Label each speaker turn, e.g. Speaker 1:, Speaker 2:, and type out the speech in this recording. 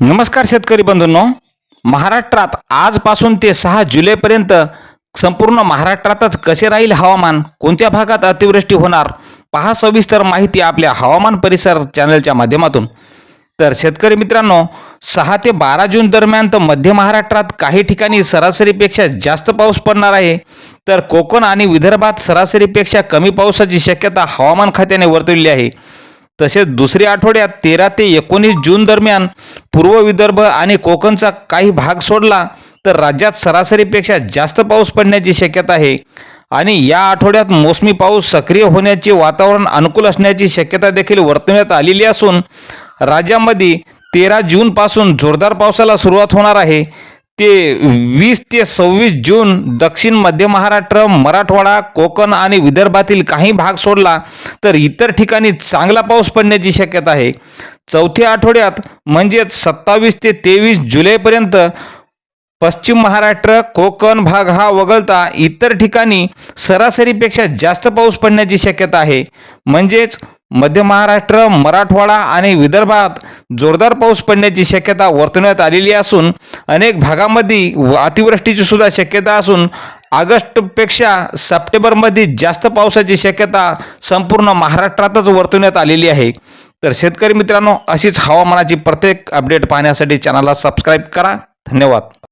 Speaker 1: नमस्कार शेतकरी बंधूंनो. महाराष्ट्रात आजपासून ते सहा जुलैपर्यंत संपूर्ण महाराष्ट्रातच कसे राहील हवामान? कोणत्या भागात अतिवृष्टी होणार? पहा सविस्तर माहिती आपल्या हवामान परिसर चॅनलच्या माध्यमातून. तर शेतकरी मित्रांनो सहा ते बारा जून दरम्यान तर मध्य महाराष्ट्रात काही ठिकाणी सरासरीपेक्षा जास्त पाऊस पडणार आहे. तर कोकण आणि विदर्भात सरासरीपेक्षा कमी पावसाची शक्यता हवामान खात्याने वर्तवली आहे. तसेच दुसऱ्या आठवड्यात तेरा ते एकोणीस जून दरम्यान पूर्व विदर्भ आणि कोकणचा काही भाग सोडला तर राज्यात सरासरीपेक्षा जास्त पाऊस पडण्याची शक्यता आहे. आणि या आठवड्यात मोसमी पाऊस सक्रिय होण्याचे वातावरण अनुकूल असण्याची शक्यता देखील वर्तवण्यात आलेली असून राज्यामध्ये तेरा जूनपासून जोरदार पावसाला सुरुवात होणार आहे. ते वीस ते सव्वीस जून दक्षिण मध्य महाराष्ट्र मराठवाडा कोकण आणि विदर्भातील काही भाग सोडला तर इतर ठिकाणी चांगला पाऊस पडण्याची शक्यता आहे. चौथ्या आठवड्यात म्हणजेच सत्तावीस ते तेवीस जुलैपर्यंत पश्चिम महाराष्ट्र कोकण भाग हा वगळता इतर ठिकाणी सरासरीपेक्षा जास्त पाऊस पडण्याची शक्यता आहे. म्हणजेच मध्य महाराष्ट्र मराठवाडा आणि विदर्भात जोरदार पाऊस पडण्याची शक्यता वर्तवण्यात आलेली असून अनेक भागामध्ये व- अतिवृष्टीची सुद्धा शक्यता असून ऑगस्टपेक्षा सप्टेंबरमध्ये जास्त पावसाची शक्यता संपूर्ण महाराष्ट्रातच वर्तवण्यात आलेली आहे. तर शेतकरी मित्रांनो अशीच हवामानाची प्रत्येक अपडेट पाहण्यासाठी चॅनलला सबस्क्राईब करा. धन्यवाद.